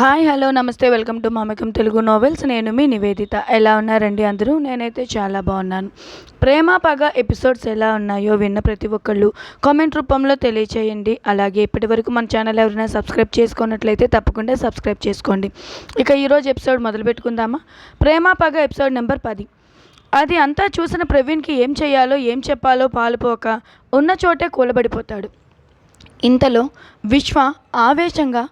Hi hello నమస్తే welcome to Mamakam Telugu novels నేను మీ నివేదిత. ఎలా ఉన్నారండి అందరూ? నేనైతే చాలా బాగున్నాను. ప్రేమ పగ ఎపిసోడ్స్ ఎలా ఉన్నాయో విన్న ప్రతి ఒక్కళ్ళు కామెంట్ రూపంలో తెలియచేయండి. అలాగే ఇప్పటి వరకు మన ఛానల్ ఎవరైనా సబ్స్క్రైబ్ చేసుకున్నట్లయితే తప్పకుండా సబ్స్క్రైబ్ చేసుకోండి. ఇక ఈరోజు ఎపిసోడ్ మొదలు పెట్టుకుందామా? ప్రేమ పగ ఎపిసోడ్ నెంబర్ పది. అది అంతా చూసిన ప్రవీణ్కి ఏం చేయాలో ఏం చెప్పాలో పాలుపోక ఉన్న చోటే కూలబడిపోతాడు. ఇంతలో విశ్వ ఆవేశంగా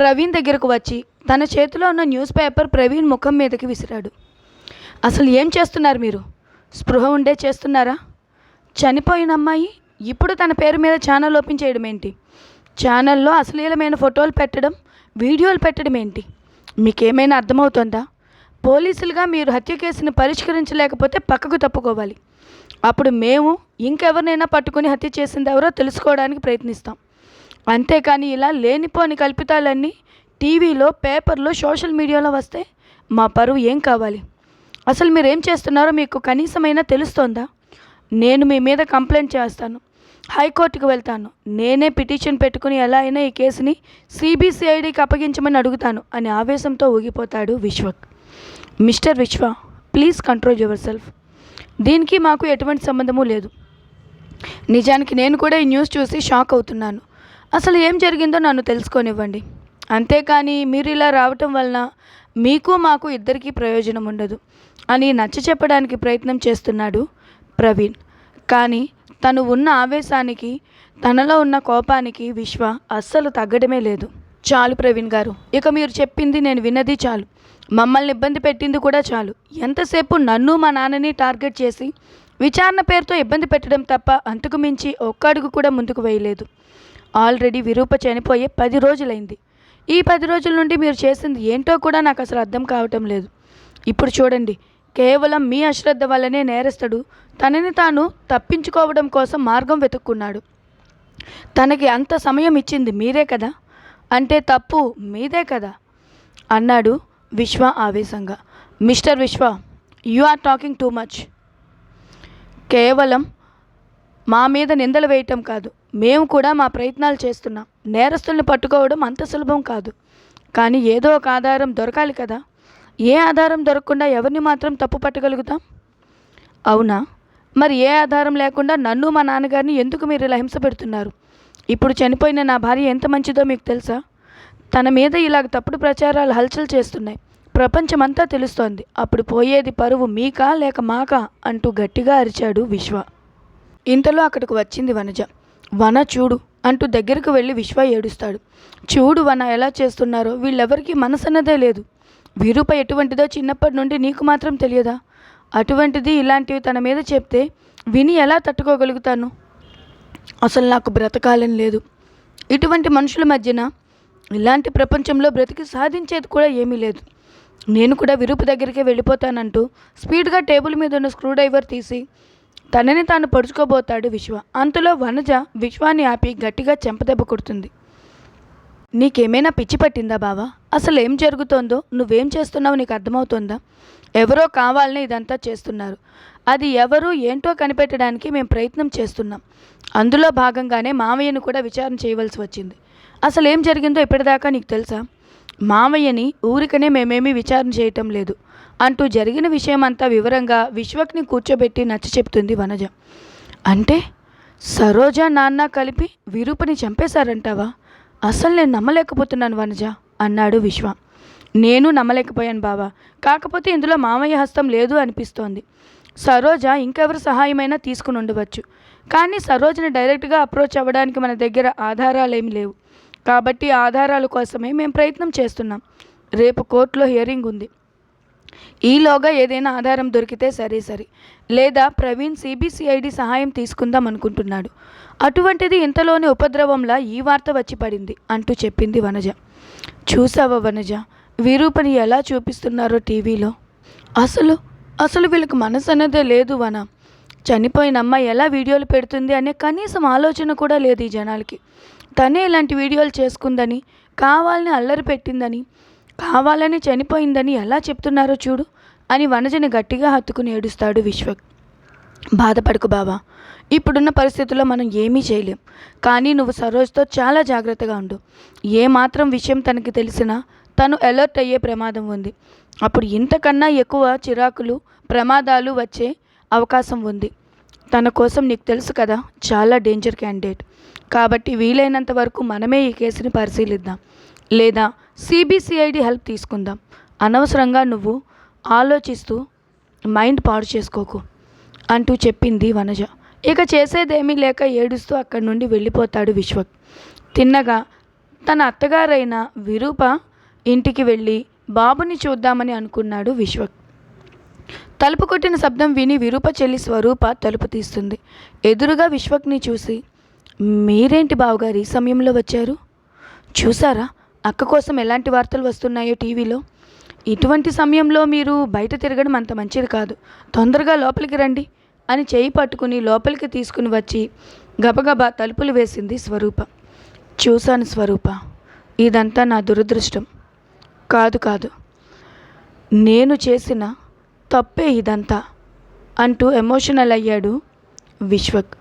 ప్రవీణ్ దగ్గరకు వచ్చి తన చేతిలో ఉన్న న్యూస్ పేపర్ ప్రవీణ్ ముఖం మీదకి విసిరాడు. అసలు ఏం చేస్తున్నారు మీరు? స్పృహ ఉండే చేస్తున్నారా? చనిపోయిన అమ్మాయి ఇప్పుడు తన పేరు మీద ఛానల్ ఓపెన్ చేయడం ఏంటి? ఛానల్లో అశ్లీలమైన ఫోటోలు పెట్టడం వీడియోలు పెట్టడం ఏంటి? మీకేమైనా అర్థమవుతుందా? పోలీసులుగా మీరు హత్య కేసుని పరిష్కరించలేకపోతే పక్కకు తప్పుకోవాలి. అప్పుడు మేము ఇంకెవరినైనా పట్టుకుని హత్య చేసింది ఎవరో తెలుసుకోవడానికి ప్రయత్నిస్తాం. అంతేకాని ఇలా లేనిపోని కల్పితాలన్నీ టీవీలో పేపర్లో సోషల్ మీడియాలో వస్తే మా పరువు ఏం కావాలి? అసలు మీరు ఏం చేస్తున్నారో మీకు కనీసమైనా తెలుస్తోందా? నేను మీ మీద కంప్లైంట్ చేస్తాను. హైకోర్టుకు వెళ్తాను. నేనే పిటిషన్ పెట్టుకుని ఎలా అయినా ఈ కేసుని సిబిసిఐడికి అప్పగించమని అడుగుతాను అని ఆవేశంతో ఊగిపోతాడు Vishwak. Mister Vishwa please control yourself. దీనికి మాకు ఎటువంటి సంబంధము లేదు. నిజానికి నేను కూడా ఈ న్యూస్ చూసి షాక్ అవుతున్నాను. అసలు ఏం జరిగిందో నన్ను తెలుసుకోనివ్వండి. అంతేకాని మీరు ఇలా రావటం వలన మీకు మాకు ఇద్దరికీ ప్రయోజనం ఉండదు అని నచ్చ చెప్పడానికి ప్రయత్నం చేస్తున్నాడు ప్రవీణ్. కానీ తను ఉన్న ఆవేశానికి తనలో ఉన్న కోపానికి విశ్వ అస్సలు తగ్గడమే లేదు. చాలు ప్రవీణ్ గారు ఇక మీరు చెప్పింది నేను విన్నది చాలు. మమ్మల్ని ఇబ్బంది పెట్టింది కూడా చాలు. ఎంతసేపు నన్ను మా నాన్నని టార్గెట్ చేసి విచారణ పేరుతో ఇబ్బంది పెట్టడం తప్ప అంతకు మించి ఒక్క అడుగు కూడా ముందుకు వేయలేదు. ఆల్రెడీ విరూప చనిపోయే పది రోజులైంది. ఈ పది రోజుల నుండి మీరు చేసింది ఏంటో కూడా నాకు అసలు అర్థం కావటం లేదు. ఇప్పుడు చూడండి కేవలం మీ అశ్రద్ధ వల్లనే నేరస్తుడు తనని తాను తప్పించుకోవడం కోసం మార్గం వెతుక్కున్నాడు. తనకి అంత సమయం ఇచ్చింది మీరే కదా? అంటే తప్పు మీదే కదా? అన్నాడు విశ్వ ఆవేశంగా. Mister Vishwa you are talking too much. కేవలం మా మీద నిందలు వేయటం కాదు మేము కూడా మా ప్రయత్నాలు చేస్తున్నాం. నేరస్తుల్ని పట్టుకోవడం అంత సులభం కాదు. కానీ ఏదో ఒక ఆధారం దొరకాలి కదా. ఏ ఆధారం దొరకకుండా ఎవరిని మాత్రం తప్పు పట్టగలుగుతాం? అవునా? మరి ఏ ఆధారం లేకుండా నన్ను మా నాన్నగారిని ఎందుకు మీరు ఇలా హింస పెడుతున్నారు? ఇప్పుడు చనిపోయిన నా భార్య ఎంత మంచిదో మీకు తెలుసా? తన మీద ఇలాగ తప్పుడు ప్రచారాలు హల్చల్ చేస్తున్నాయి. ప్రపంచమంతా తెలుస్తోంది. అప్పుడు పోయేది పరువు మీకా లేక మాకా? అంటూ గట్టిగా అరిచాడు విశ్వ. ఇంతలో అక్కడికి వచ్చింది వనజ. వన చూడు అంటూ దగ్గరకు వెళ్ళి విశ్వ ఏడుస్తాడు. చూడు వన ఎలా చేస్తున్నారో వీళ్ళెవరికీ మనసన్నదే లేదు. విరూప ఎటువంటిదో చిన్నప్పటి నుండి నీకు మాత్రం తెలియదా? అటువంటిది ఇలాంటివి తన మీద చెప్తే విని ఎలా తట్టుకోగలుగుతాను? అసలు నాకు బ్రతకాలని లేదు. ఇటువంటి మనుషుల మధ్యన ఇలాంటి ప్రపంచంలో బ్రతికి సాధించేది కూడా ఏమీ లేదు. నేను కూడా విరూప దగ్గరికే వెళ్ళిపోతానంటూ స్పీడ్గా టేబుల్ మీద ఉన్న స్క్రూ డ్రైవర్ తీసి తనని తాను పడుచుకోబోతాడు విశ్వ. అంతలో వనజ విశ్వాన్ని ఆపి గట్టిగా చెంపదెబ్బ కొడుతుంది. నీకేమైనా పిచ్చి పట్టిందా బావా? అసలు ఏం జరుగుతోందో నువ్వేం చేస్తున్నావు నీకు అర్థమవుతోందా? ఎవరో కావాలని ఇదంతా చేస్తున్నారు. అది ఎవరు ఏంటో కనిపెట్టడానికి మేము ప్రయత్నం చేస్తున్నాం. అందులో భాగంగానే మామయ్యను కూడా విచారణ చేయవలసి వచ్చింది. అసలు ఏం జరిగిందో ఇప్పటిదాకా నీకు తెలుసా? మామయ్యని ఊరికనే మేమేమీ విచారణ చేయటం లేదు. అంటూ జరిగిన విషయమంతా వివరంగా విశ్వక్ని కూర్చోబెట్టి నచ్చ చెప్తుంది వనజ. అంటే సరోజ నాన్న కలిపి విరూపని చంపేశారంటావా? అసలు నేను నమ్మలేకపోతున్నాను వనజ అన్నాడు విశ్వ. నేను నమ్మలేకపోయాను బావా. కాకపోతే ఇందులో మామయ్య హస్తం లేదు అనిపిస్తోంది. సరోజ ఇంకెవరి సహాయమైనా తీసుకుని ఉండవచ్చు. కానీ సరోజని డైరెక్ట్గా అప్రోచ్ అవ్వడానికి మన దగ్గర ఆధారాలేమి లేవు. కాబట్టి ఆధారాల కోసమే మేము ప్రయత్నం చేస్తున్నాం. రేపు కోర్టులో హియరింగ్ ఉంది. ఈలోగా ఏదైనా ఆధారం దొరికితే సరే సరే. లేదా ప్రవీణ్ సిబిసిఐడి సహాయం తీసుకుందాం అనుకుంటున్నాడు. అటువంటిది ఇంతలోని ఉపద్రవంలా ఈ వార్త వచ్చి పడింది అంటూ చెప్పింది వనజ. చూసావా వనజ? విరూపని ఎలా చూపిస్తున్నారో టీవీలో? అసలు అసలు వీళ్ళకి మనసు అన్నదే లేదు వన. చనిపోయిన అమ్మ ఎలా వీడియోలు పెడుతుంది అనే కనీసం ఆలోచన కూడా లేదు ఈ జనాలకి. తనే ఇలాంటి వీడియోలు చేసుకుందని కావాలని అల్లరి పెట్టిందని కావాలని చనిపోయిందని ఎలా చెప్తున్నారో చూడు అని వనజని గట్టిగా హత్తుకుని ఏడుస్తాడు విశ్వక్. బాధపడకు బావా ఇప్పుడున్న పరిస్థితుల్లో మనం ఏమీ చేయలేం. కానీ నువ్వు సరోజ్తో చాలా జాగ్రత్తగా ఉండు. ఏ మాత్రం విషయం తనకి తెలిసినా తను అలర్ట్ అయ్యే ప్రమాదం ఉంది. అప్పుడు ఇంతకన్నా ఎక్కువ చిరాకులు ప్రమాదాలు వచ్చే అవకాశం ఉంది. తన కోసం నీకు తెలుసు కదా చాలా డేంజర్ క్యాండిడేట్ కాబట్టి వీలైనంత వరకు మనమే ఈ కేసుని పరిశీలిద్దాం. లేదా సిబిసిఐడి హెల్ప్ తీసుకుందాం. అనవసరంగా నువ్వు ఆలోచిస్తూ మైండ్ పాడు చేసుకోకు అంటూ చెప్పింది వనజ. ఇక చేసేదేమీ లేక ఏడుస్తూ అక్కడి నుండి వెళ్ళిపోతాడు విశ్వక్. తిన్నగా తన అత్తగారైన విరూప ఇంటికి వెళ్ళి బాబుని చూద్దామని అనుకున్నాడు విశ్వక్. తలుపు కొట్టిన శబ్దం విని విరూప చెల్లి స్వరూప తలుపు తీస్తుంది. ఎదురుగా విశ్వక్ని చూసి మీరేంటి బావగారు ఈ సమయంలో వచ్చారు? చూసారా? అక్క కోసం ఎలాంటి వార్తలు వస్తున్నాయో టీవీలో? ఇటువంటి సమయంలో మీరు బయట తిరగడం అంత మంచిది కాదు. తొందరగా లోపలికి రండి అని చేయి పట్టుకుని లోపలికి తీసుకుని వచ్చి గబగబా తలుపులు వేసింది స్వరూప. చూశాను స్వరూప. ఇదంతా నా దురదృష్టం. కాదు కాదు. నేను చేసిన తప్పే ఇదంతా అంటూ ఎమోషనల్ అయ్యాడు విశ్వక్.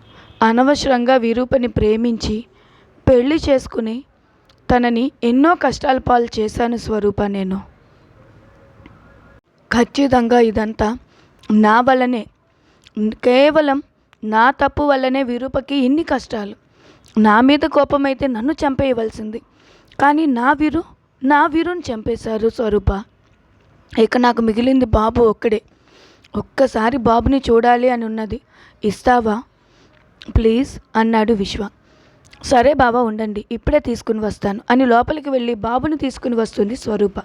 అనవసరంగా విరూపని ప్రేమించి పెళ్ళి చేసుకుని తనని ఎన్నో కష్టాల పాలు చేశాను స్వరూప నేను. ఖచ్చితంగా ఇదంతా నా వల్లనే. కేవలం నా తప్పు వల్లనే విరూపకి ఇన్ని కష్టాలు. నా మీద కోపమైతే నన్ను చంపేయవలసింది. కానీ నా వీరు నా వీరుని చంపేశారు స్వరూప. ఇక నాకు మిగిలింది బాబు ఒక్కడే. ఒక్కసారి బాబుని చూడాలి అని ఉన్నది. ఇస్తావా? ప్లీజ్ అన్నాడు విశ్వ. సరే బాబా ఉండండి. ఇప్పుడే తీసుకుని వస్తాను. అని లోపలికి వెళ్ళి బాబుని తీసుకుని వస్తుంది స్వరూప.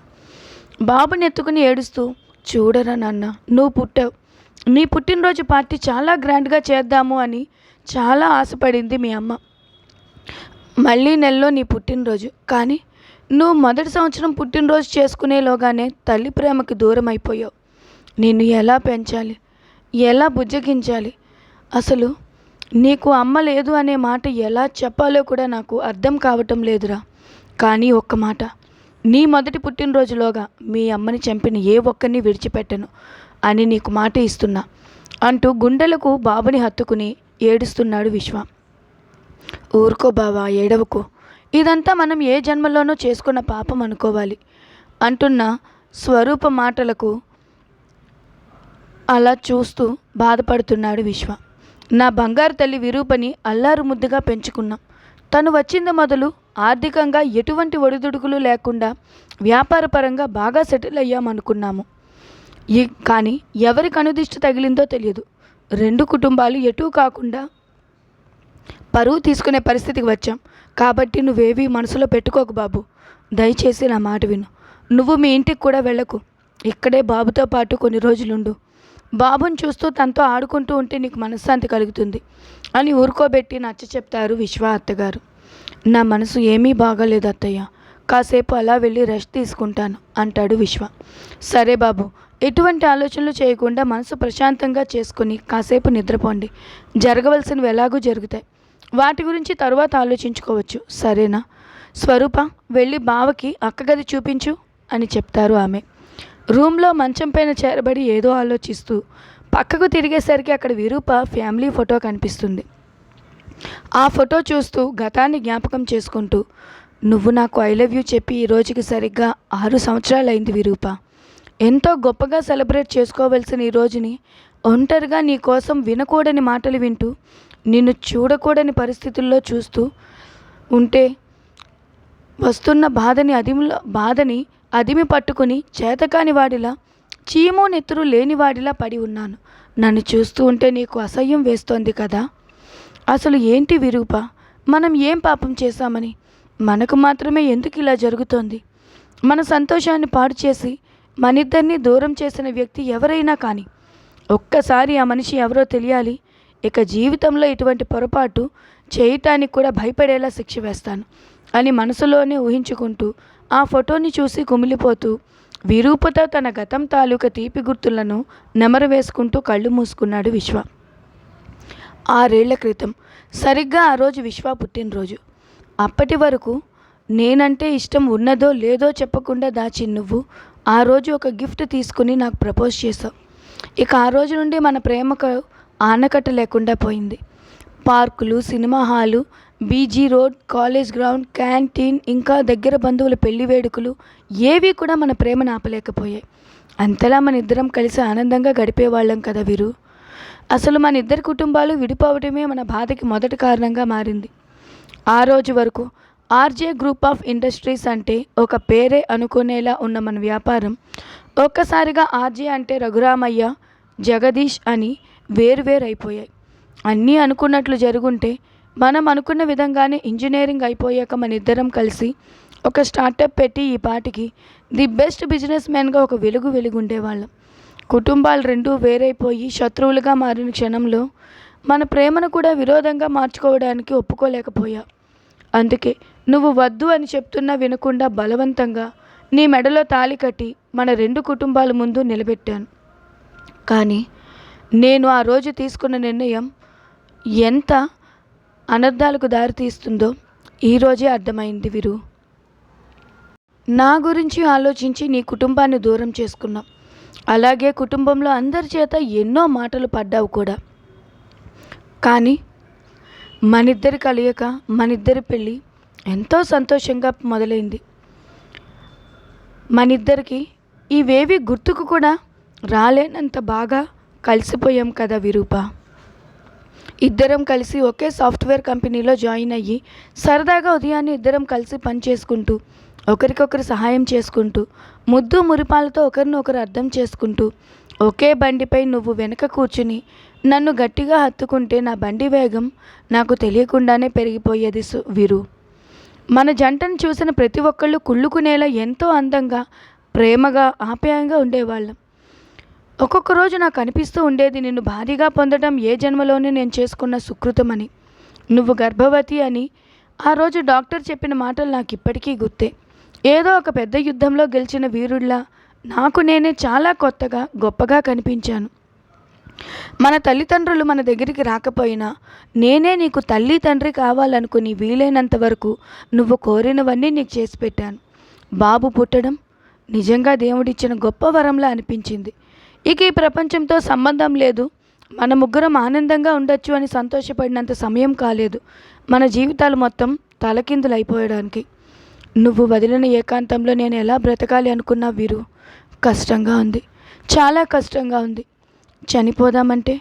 బాబుని ఎత్తుకుని ఏడుస్తూ చూడరా నాన్న నువ్వు పుట్టావు. నీ పుట్టినరోజు పార్టీ చాలా గ్రాండ్గా చేద్దాము అని చాలా ఆశపడింది మీ అమ్మ. మళ్ళీ నెలలో నీ పుట్టినరోజు. కానీ నువ్వు మొదటి సంవత్సరం పుట్టినరోజు చేసుకునేలోగానే తల్లి ప్రేమకి దూరం అయిపోయావు నిన్ను ఎలా పెంచాలి? ఎలా బుజ్జగించాలి? అసలు నీకు అమ్మ లేదు అనే మాట ఎలా చెప్పాలో కూడా నాకు అర్థం కావటం లేదురా. కానీ ఒక్క మాట. నీ మొదటి పుట్టినరోజులోగా మీ అమ్మని చంపిన ఏ ఒక్కరిని విడిచిపెట్టను అని నీకు మాట ఇస్తున్నా. అంటూ గుండెలకు బాబుని హత్తుకుని ఏడుస్తున్నాడు విశ్వ. ఊరుకో బావా ఏడవకు. ఇదంతా మనం ఏ జన్మలోనో చేసుకున్న పాపం అనుకోవాలి అంటున్న స్వరూప మాటలకు అలా చూస్తూ బాధపడుతున్నాడు విశ్వ. నా బంగారు తల్లి విరూపని అల్లారు ముద్దుగా పెంచుకున్నాం. తను వచ్చింది మొదలు ఆర్థికంగా ఎటువంటి ఒడిదుడుకులు లేకుండా వ్యాపారపరంగా బాగా సెటిల్ అయ్యామనుకున్నాము. ఈ కానీ ఎవరి కనుదిష్టి తగిలిందో తెలియదు. రెండు కుటుంబాలు ఎటూ కాకుండా పరువు తీసుకునే పరిస్థితికి వచ్చాం. కాబట్టి నువ్వేవీ మనసులో పెట్టుకోకు బాబు. దయచేసి నా మాట విను. నువ్వు మీ ఇంటికి కూడా వెళ్ళకు. ఇక్కడే బాబుతో పాటు కొన్ని రోజులుండు. బాబుని చూస్తూ తనతో ఆడుకుంటూ ఉంటే నీకు మనశ్శాంతి కలుగుతుంది అని ఊరుకోబెట్టి నచ్చ చెప్తారు విశ్వ అత్తగారు. నా మనసు ఏమీ బాగాలేదు అత్తయ్య. కాసేపు అలా వెళ్ళి రెస్ట్ తీసుకుంటాను అంటాడు విశ్వ. సరే బాబు ఎటువంటి ఆలోచనలు చేయకుండా మనసు ప్రశాంతంగా చేసుకుని కాసేపు నిద్రపోండి. జరగవలసినవి ఎలాగూ జరుగుతాయి. వాటి గురించి తరువాత ఆలోచించుకోవచ్చు. సరేనా? స్వరూప వెళ్ళి బావకి అక్కగది చూపించు అని చెప్తారు ఆమె. రూమ్లో మంచం పైన చేరబడి ఏదో ఆలోచిస్తూ పక్కకు తిరిగేసరికి అక్కడ విరూప ఫ్యామిలీ ఫోటో కనిపిస్తుంది. ఆ ఫోటో చూస్తూ గతాన్ని జ్ఞాపకం చేసుకుంటూ నువ్వు నాకు ఐ లవ్ యూ చెప్పి ఈ రోజుకి సరిగ్గా ఆరు సంవత్సరాలైంది విరూప. ఎంతో గొప్పగా సెలబ్రేట్ చేసుకోవలసిన ఈ రోజుని ఒంటరిగా నీ కోసం వినకూడని మాటలు వింటూ నిన్ను చూడకూడని పరిస్థితుల్లో చూస్తూ ఉంటే వస్తున్న బాధని అదిములో బాధని అదిమి పట్టుకుని చేతకాని వాడిలా చీము నెత్తురు లేనివాడిలా పడి ఉన్నాను. నన్ను చూస్తూ ఉంటే నీకు అసహ్యం వేస్తోంది కదా? అసలు ఏంటి విరూప? మనం ఏం పాపం చేశామని? మనకు మాత్రమే ఎందుకు ఇలా జరుగుతోంది? మన సంతోషాన్ని పాడు చేసి మనిద్దరినీ దూరం చేసిన వ్యక్తి ఎవరైనా కానీ ఒక్కసారి ఆ మనిషి ఎవరో తెలియాలి ఇక జీవితంలో ఇటువంటి పొరపాటు చేయటానికి కూడా భయపడేలా శిక్ష వేస్తాను అని మనసులోనే ఊహించుకుంటూ ఆ ఫోటోని చూసి కుమిలిపోతూ విరూపతో తన గతం తాలూకా తీపి గుర్తులను నెమరు వేసుకుంటూ కళ్ళు మూసుకున్నాడు విశ్వ. ఆరేళ్ళ క్రితం సరిగ్గా ఆ రోజు విశ్వ పుట్టినరోజు. అప్పటి వరకు నేనంటే ఇష్టం ఉన్నదో లేదో చెప్పకుండా దాచి నువ్వు ఆ రోజు ఒక గిఫ్ట్ తీసుకుని నాకు ప్రపోజ్ చేసావు ఇక ఆ రోజు నుండి మన ప్రేమకు ఆనకట్ట లేకుండా పోయింది. పార్కులు cinema hall BG road college ground canteen ఇంకా దగ్గర బంధువుల పెళ్ళి వేడుకలు ఏవి కూడా మన ప్రేమను ఆపలేకపోయాయి. అంతలా మన ఇద్దరం కలిసి ఆనందంగా గడిపేవాళ్ళం కదా వీరు. అసలు మన ఇద్దరి కుటుంబాలు విడిపోవడమే మన బాధకి మొదటి కారణంగా మారింది. ఆ రోజు వరకు ఆర్జే గ్రూప్ ఆఫ్ ఇండస్ట్రీస్ అంటే ఒక పేరే అనుకునేలా ఉన్న మన వ్యాపారం ఒక్కసారిగా ఆర్జే అంటే రఘురామయ్య జగదీష్ అని వేరువేరైపోయాయి అన్నీ అనుకున్నట్లు జరుగుంటే మనం అనుకున్న విధంగానే ఇంజనీరింగ్ అయిపోయాక మన ఇద్దరం కలిసి ఒక స్టార్టప్ పెట్టి ఈ పాటికి ది బెస్ట్ బిజినెస్ మ్యాన్గా ఒక వెలుగు వెలుగుండేవాళ్ళం. కుటుంబాలు రెండూ వేరైపోయి శత్రువులుగా మారిన క్షణంలో మన ప్రేమను కూడా విరోధంగా మార్చుకోవడానికి ఒప్పుకోలేకపోయా. అందుకే నువ్వు వద్దు అని చెప్తున్నా వినకుండా బలవంతంగా నీ మెడలో తాళి కట్టి మన రెండు కుటుంబాల ముందు నిలబెట్టాను. కానీ నేను ఆ రోజు తీసుకున్న నిర్ణయం ఎంత అనర్థాలకు దారితీస్తుందో ఈరోజే అర్థమైంది వీరు. నా గురించి ఆలోచించి నీ కుటుంబాన్ని దూరం చేసుకున్నాం. అలాగే కుటుంబంలో అందరి చేత ఎన్నో మాటలు పడ్డావు కూడా. కానీ మనిద్దరి కలియక మనిద్దరి పెళ్ళి ఎంతో సంతోషంగా మొదలైంది. మనిద్దరికి ఇవేవి గుర్తుకు కూడా రాలేనంత బాగా కలిసిపోయాం కదా విరూప. ఇద్దరం కలిసి ఒకే సాఫ్ట్వేర్ కంపెనీలో జాయిన్ అయ్యి సరదాగా ఉదయాన్నే ఇద్దరం కలిసి పని చేసుకుంటూ ఒకరికొకరు సహాయం చేసుకుంటూ ముద్దు మురిపాలతో ఒకరిని ఒకరు అర్థం చేసుకుంటూ ఒకే బండిపై నువ్వు వెనక కూర్చుని నన్ను గట్టిగా హత్తుకుంటే నా బండి వేగం నాకు తెలియకుండానే పెరిగిపోయేది సు- వీరు. మన జంటను చూసిన ప్రతి ఒక్కళ్ళు కుళ్ళుకునేలా ఎంతో అందంగా ప్రేమగా ఆప్యాయంగా ఉండేవాళ్ళం. ఒక్కొక్క రోజు నాకు అనిపిస్తూ ఉండేది నిన్ను భారీగా పొందడం ఏ జన్మలోనే నేను చేసుకున్న సుకృతమని. నువ్వు గర్భవతి అని. ఆ రోజు డాక్టర్ చెప్పిన మాటలు నాకు ఇప్పటికీ గుర్తే. ఏదో ఒక పెద్ద యుద్ధంలో గెలిచిన వీరుడిలా నాకు నేనే చాలా కొత్తగా గొప్పగా కనిపించాను. మన తల్లిదండ్రులు మన దగ్గరికి రాకపోయినా నేనే నీకు తల్లి తండ్రి కావాలనుకుని వీలైనంత వరకు నువ్వు కోరినవన్నీ నీకు చేసి పెట్టాను. బాబు పుట్టడం నిజంగా దేవుడిచ్చిన గొప్ప వరంలా అనిపించింది. ఇక ఈ ప్రపంచంతో సంబంధం లేదు. మన ముగ్గురం ఆనందంగా ఉండొచ్చు అని సంతోషపడినంత సమయం కాలేదు. మన జీవితాలు మొత్తం తలకిందులు అయిపోయడానికి నువ్వు వదిలిన ఏకాంతంలో నేను ఎలా బ్రతకాలి అనుకున్నా వీరు? కష్టంగా ఉంది. చాలా కష్టంగా ఉంది. చనిపోదామంటే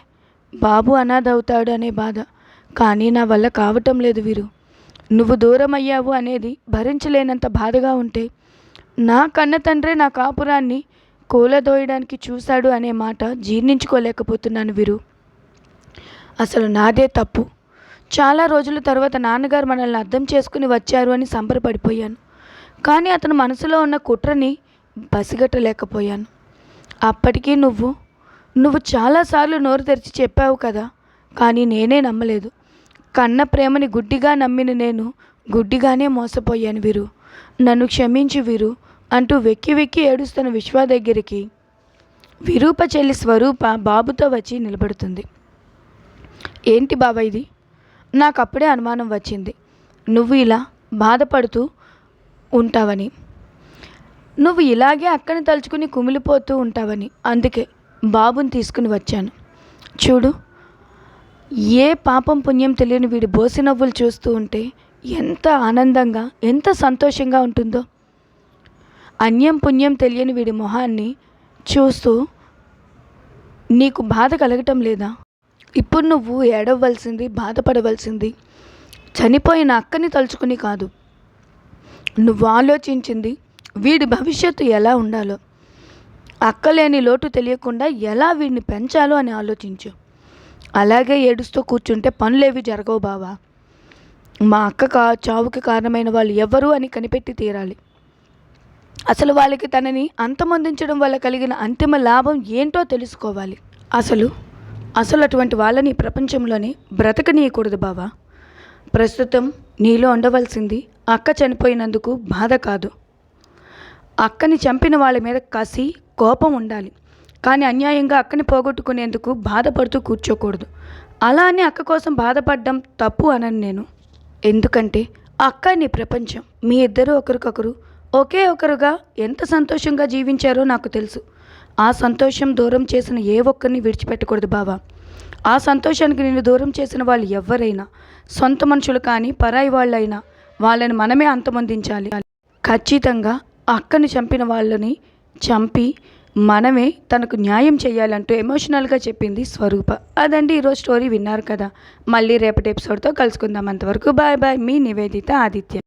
బాబు అనాథ అవుతాడు అనే బాధ. కానీ నా వల్ల కావటం లేదు వీరు. నువ్వు దూరం అయ్యావు అనేది భరించలేనంత బాధగా ఉంటే నా కన్న తండ్రే నా కాపురాన్ని కూలదోయడానికి చూశాడు అనే మాట జీర్ణించుకోలేకపోతున్నాను వీరు. అసలు నాదే తప్పు. చాలా రోజుల తర్వాత నాన్నగారు మనల్ని అర్థం చేసుకుని వచ్చారు అని సంబరపడిపోయాను. కానీ అతను మనసులో ఉన్న కుట్రని పసిగట్టలేకపోయాను. అప్పటికీ నువ్వు నువ్వు చాలాసార్లు నోరు తెరిచి చెప్పావు కదా కానీ నేనే నమ్మలేదు. కన్న ప్రేమని గుడ్డిగా నమ్మిన నేను గుడ్డిగానే మోసపోయాను వీరు. నన్ను క్షమించి వీరు. అంటూ వెక్కి వెక్కి ఏడుస్తున్న విశ్వ దగ్గరికి విరూప చెల్లి స్వరూప బాబుతో వచ్చి నిలబడుతుంది. ఏంటి బాబా ఇది? నాకు అప్పుడే అనుమానం వచ్చింది. నువ్వు ఇలా బాధపడుతూ ఉంటావని. నువ్వు ఇలాగే అక్కని తలుచుకుని కుమిలిపోతూ ఉంటావని. అందుకే బాబుని తీసుకుని వచ్చాను. చూడు ఏ పాపం పుణ్యం తెలియని వీడి బోసి నవ్వులు చూస్తూ ఉంటే ఎంత ఆనందంగా ఎంత సంతోషంగా ఉంటుందో. అన్యం పుణ్యం తెలియని వీడి మొహాన్ని చూస్తూ నీకు బాధ కలగటం లేదా? ఇప్పుడు నువ్వు ఏడవలసింది బాధపడవలసింది. చనిపోయిన అక్కని తలుచుకుని కాదు. నువ్వు ఆలోచించింది వీడి భవిష్యత్తు ఎలా ఉండాలో. అక్కలేని లోటు తెలియకుండా ఎలా వీడిని పెంచాలో అని ఆలోచించు. అలాగే ఏడుస్తూ కూర్చుంటే పనులేవి జరగవు బావా. మా అక్క కా చావుకి కారణమైన వాళ్ళు ఎవరు అని కనిపెట్టి తీరాలి. అసలు వాళ్ళకి తనని అంతమొందించడం వల్ల కలిగిన అంతిమ లాభం ఏంటో తెలుసుకోవాలి. అసలు అసలు అటువంటి వాళ్ళని ప్రపంచంలోనే బ్రతకనీయకూడదు బావా. ప్రస్తుతం నీలో ఉండవలసింది అక్క చనిపోయినందుకు బాధ కాదు. అక్కని చంపిన వాళ్ళ మీద కసి కోపం ఉండాలి. కానీ అన్యాయంగా అక్కని పోగొట్టుకునేందుకు బాధపడుతూ కూర్చోకూడదు. అలా అని అక్క కోసం బాధపడడం తప్పు అనను నేను. ఎందుకంటే అక్క నీ ప్రపంచం మీ ఇద్దరు ఒకరికొకరు ఒకే ఒకరుగా ఎంత సంతోషంగా జీవించారో నాకు తెలుసు. ఆ సంతోషం దూరం చేసిన ఏ ఒక్కరిని విడిచిపెట్టకూడదు బావా. ఆ సంతోషానికి నేను దూరం చేసిన వాళ్ళు ఎవరైనా సొంత మనుషులు కానీ పరాయి వాళ్ళైనా వాళ్ళని మనమే అంతమొందించాలి. ఖచ్చితంగా అక్కని చంపిన వాళ్ళని చంపి మనమే తనకు న్యాయం చేయాలంటూ ఎమోషనల్గా చెప్పింది స్వరూప. అదండి ఈరోజు స్టోరీ విన్నారు కదా. మళ్ళీ రేపటి ఎపిసోడ్తో కలుసుకుందాం. అంతవరకు బాయ్ బాయ్. మీ నివేదిత ఆదిత్య.